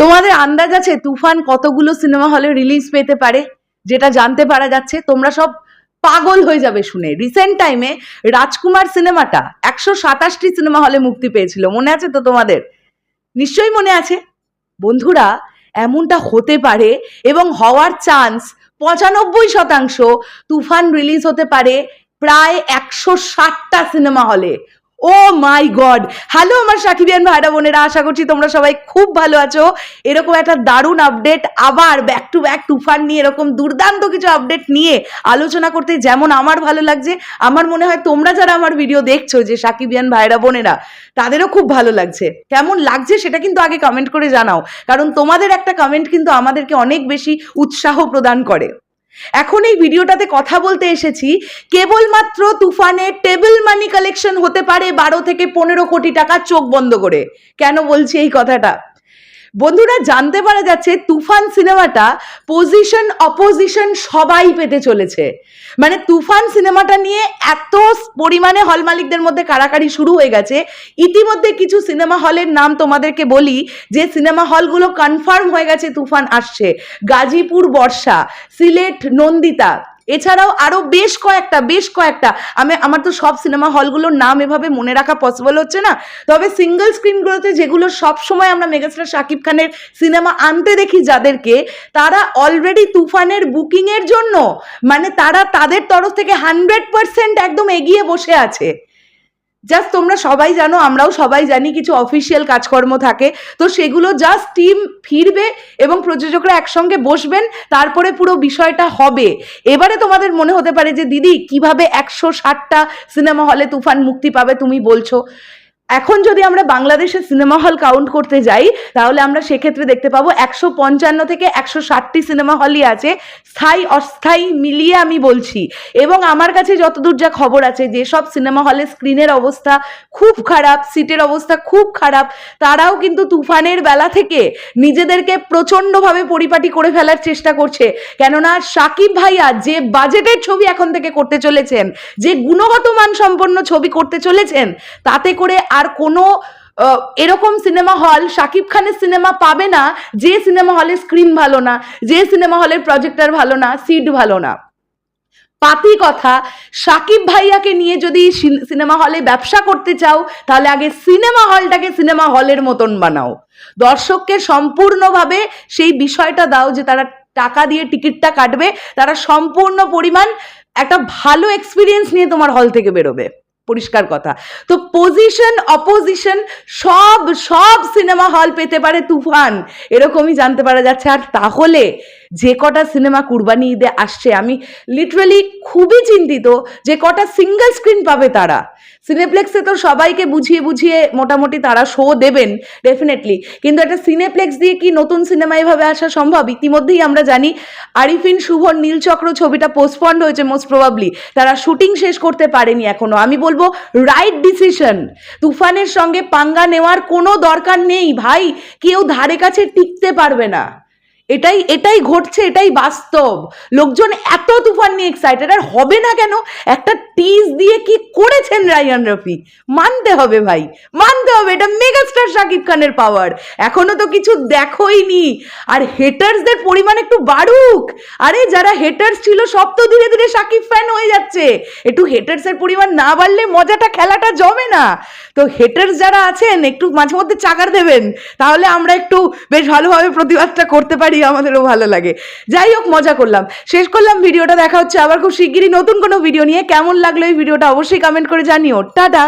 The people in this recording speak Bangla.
তোমাদের আন্দাজ আছে তুফান কতগুলো সিনেমা হলে রিলিজ পেতে পারে? যেটা জানতে পারা যাচ্ছে, তোমরা সব পাগল হয়ে যাবে শুনে। রিসেন্ট টাইমে রাজকুমার সিনেমাটা একশো সাতাশটি সিনেমা হলে মুক্তি পেয়েছিল। মনে আছে তো তোমাদের? নিশ্চয়ই মনে আছে। বন্ধুরা, এমনটা হতে পারে এবং হওয়ার চান্স পঁচানব্বই শতাংশ তুফান রিলিজ হতে পারে প্রায় একশো ষাটটা সিনেমা হলে। ও মাই গড। হ্যালো আমার সাকিবিয়ান ভাইরা বোনেরা, আশা করছি তোমরা সবাই খুব ভালো আছো। এরকম একটা দারুণ আপডেট আবার ব্যাক টু ব্যাক তুফান নিয়ে এরকম দুর্দান্ত কিছু আপডেট নিয়ে আলোচনা করতে যেমন আমার ভালো লাগছে, আমার মনে হয় তোমরা যারা আমার ভিডিও দেখছ যে সাকিবিয়ান ভাইরা বোনেরা, তাদেরও খুব ভালো লাগছে। কেমন লাগছে সেটা কিন্তু আগে কমেন্ট করে জানাও, কারণ তোমাদের একটা কমেন্ট কিন্তু আমাদেরকে অনেক বেশি উৎসাহ প্রদান করে। এখন এই ভিডিওটাতে কথা বলতে এসেছি। কেবলমাত্র তুফানে টেবিল মানি কালেকশন হতে পারে বারো থেকে পনেরো কোটি টাকা চোখ বন্ধ করে। কেন বলছি এই কথাটা? বন্ধুরা জানতে পারা যাচ্ছে তুফান সিনেমাটা পজিশন অপোজিশন সবাই পেতে চলেছে। মানে তুফান সিনেমাটা নিয়ে এত পরিমাণে হল মালিকদের মধ্যে কারাকারি শুরু হয়ে গেছে। ইতিমধ্যে কিছু সিনেমা হলের নাম তোমাদেরকে বলি, যে সিনেমা হলগুলো কনফার্ম হয়ে গেছে তুফান আসছে। গাজীপুর বর্ষা, সিলেট নন্দিতা এছাড়াও আরও বেশ কয়েকটা বেশ কয়েকটা। আমি, আমার তো সব সিনেমা হলগুলোর নাম এভাবে মনে রাখা পসিবল হচ্ছে না। তবে সিঙ্গেল স্ক্রিনগুলোতে যেগুলো সব সময় আমরা মেগাস্টার শাকিব খানের সিনেমা আনতে দেখি যাদেরকে, তারা অলরেডি তুফানের বুকিংয়ের জন্য। মানে তারা তাদের তরফ থেকে হান্ড্রেড পার্সেন্ট একদম এগিয়ে বসে আছে। জাস্ট তোমরা সবাই জানো, আমরাও সবাই জানি কিছু অফিসিয়াল কাজকর্ম থাকে। তো সেগুলো জাস্ট টিম ফিরবে এবং প্রযোজকরা একসঙ্গে বসবেন, তারপরে পুরো বিষয়টা হবে। এবারে তোমাদের মনে হতে পারে যে, দিদি, কীভাবে একশো ষাটটা সিনেমা হলে তুফান মুক্তি পাবে তুমি বলছো? এখন যদি আমরা বাংলাদেশের সিনেমা হল কাউন্ট করতে যাই, তাহলে আমরা সেক্ষেত্রে দেখতে পাবো একশো পঞ্চান্ন থেকে একশো ষাটটি সিনেমা হলই আছে। স্থায়ী, অস্থায়ী মিলিয়ে আমি বলছি। এবং আমার কাছে যতদূর যা খবর আছে যেসব সিনেমা হলে স্ক্রিনের অবস্থা খুব খারাপ সিটের অবস্থা খুব খারাপ, তারাও কিন্তু তুফানের বেলা থেকে নিজেদেরকে প্রচণ্ডভাবে পরিপাটি করে ফেলার চেষ্টা করছে। কেননা সাকিব ভাইয়া যে বাজেটের ছবি এখন থেকে করতে চলেছেন, যে গুণগত মান সম্পন্ন ছবি করতে চলেছেন, তাতে করে আর কোনো এরকম সিনেমা হল শাকিব খানের সিনেমা পাবে না, যে সিনেমা হলে স্ক্রিন ভালো না, যে সিনেমা হলের প্রজেক্টর ভালো না, সিট ভালো না। পাতি কথা সাকিব ভাইয়াকে নিয়ে যদি সিনেমা হলে ব্যবসা করতে চাও, তাহলে আগে সিনেমা হলটাকে সিনেমা হলের মতন বানাও। দর্শককে সম্পূর্ণভাবে সেই বিষয়টা দাও যে তারা টাকা দিয়ে টিকিটটা কাটবে, তারা সম্পূর্ণ পরিমাণ একটা ভালো এক্সপিরিয়েন্স নিয়ে তোমার হল থেকে বেরোবে। পরিষ্কার কথা। তো পজিশন অপোজিশন সব সব সিনেমা হল পেতে পারে তুফান। এরকমই জানতে পারা যাচ্ছে। আর তাহলে যে কটা সিনেমা কুরবানি ঈদে আসছে, আমি লিটারালি খুবই চিন্তিত যে কটা সিঙ্গেল স্ক্রিন পাবে তারা। সিনেপ্লেক্সে তো সবাইকে বুঝিয়ে বুঝিয়ে মোটামুটি তারা শো দেবেন ডেফিনেটলি কিন্তু একটা সিনেপ্লেক্স দিয়ে কি নতুন সিনেমা এভাবে আসা সম্ভব? ইতিমধ্যেই আমরা জানি আরিফিন শুভর নীলচক্র ছবিটা পোস্টপন্ড হয়েছে মোস্ট প্রবাবলি তারা শুটিং শেষ করতে পারেনি এখনও। আমি বলব রাইট ডিসিশন তুফানের সঙ্গে পাঙ্গা নেওয়ার কোনো দরকার নেই। ভাই, কেউ ধারে কাছে টিকতে পারবে না। এটাই এটাই ঘটছে, এটাই বাস্তব। লোকজন এত তুফান নিয়ে এক্সাইটেড আর হবে না কেন? একটা টিজ দিয়ে কি করেছেন রায়ান রফি মানতে হবে ভাই, মানতে হবে, এটা মেগাস্টার শাকিব খানের পাওয়ার এখনও তো কিছু দেখোইনি। আর হেটার্সদের পরিমাণ একটু বাড়ুক। আরে, যারা হেটার্স ছিল, সব তো ধীরে ধীরে শাকিব ফ্যান হয়ে যাচ্ছে। একটু হেটার্সের পরিমাণ না বাড়লে মজাটা, খেলাটা জমে না। তো হেটার্স যারা আছেন, একটু মাঝে মধ্যে চাকার দেবেন। তাহলে আমরা একটু বেশ ভালোভাবে প্রতিবাদটা করতে পারি, আমাদেরও ভালো লাগে। যাই হোক, মজা করলাম। শেষ করলাম ভিডিওটা, দেখা হচ্ছে আবার খুব শিগগিরই নতুন কোনো ভিডিও নিয়ে। কেমন লাগল এই ভিডিওটা অবশ্যই কমেন্ট করে জানিও। টাটা!